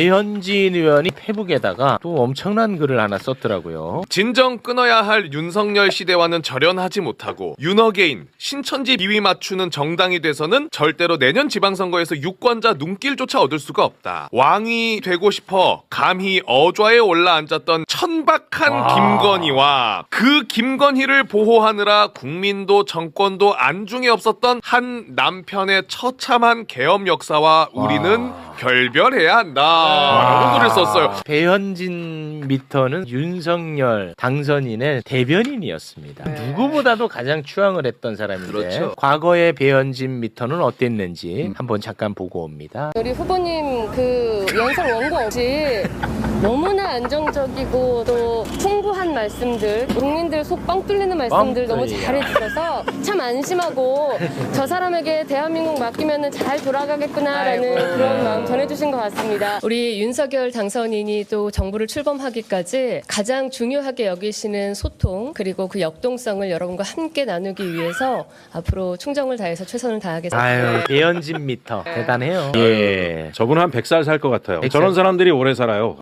배현진 의원이 페북에다가 또 엄청난 글을 하나 썼더라고요. 진정 끊어야 할 윤석열 시대와는 절연하지 못하고 윤어게인 신천지 비위 맞추는 정당이 돼서는 절대로 내년 지방선거에서 유권자 눈길조차 얻을 수가 없다. 왕이 되고 싶어 감히 어좌에 올라앉았던 천박한 와. 김건희와 그 김건희를 보호하느라 국민도 정권도 안중에 없었던 한 남편의 처참한 계엄 역사와 우리는 결별해야 한다. 라고 글을 썼어요. 배현진 미터는 윤석열 당선인의 대변인이었습니다. 누구보다도 가장 추앙을 했던 사람인데 그렇죠. 과거의 배현진 미터는 어땠는지 한번 잠깐 보고 옵니다. 우리 후보님 그 연설 원고 없이 너무나 안정적이고 또 풍부한 말씀들 국민들 속뻥 뚫리는 말씀들 뻥 너무. 잘해주셔서 참 안심하고 저 사람에게 대한민국 맡기면 잘 돌아가겠구나라는 아이고. 그런 마음 전해주신 것 같습니다. 우리 윤석열 당선인이 또 정부를 출범하기까지 가장 중요하게 여기시는 소통 그리고 그 역동성을 여러분과 함께 나누기 위해서 앞으로 충정을 다해서 최선을 다하겠습니다. 아유 배현진 미터 대단해요. 예. 저분은 한 100살 살 것 같아요. 100살. 저런 사람들이 오래 살아요.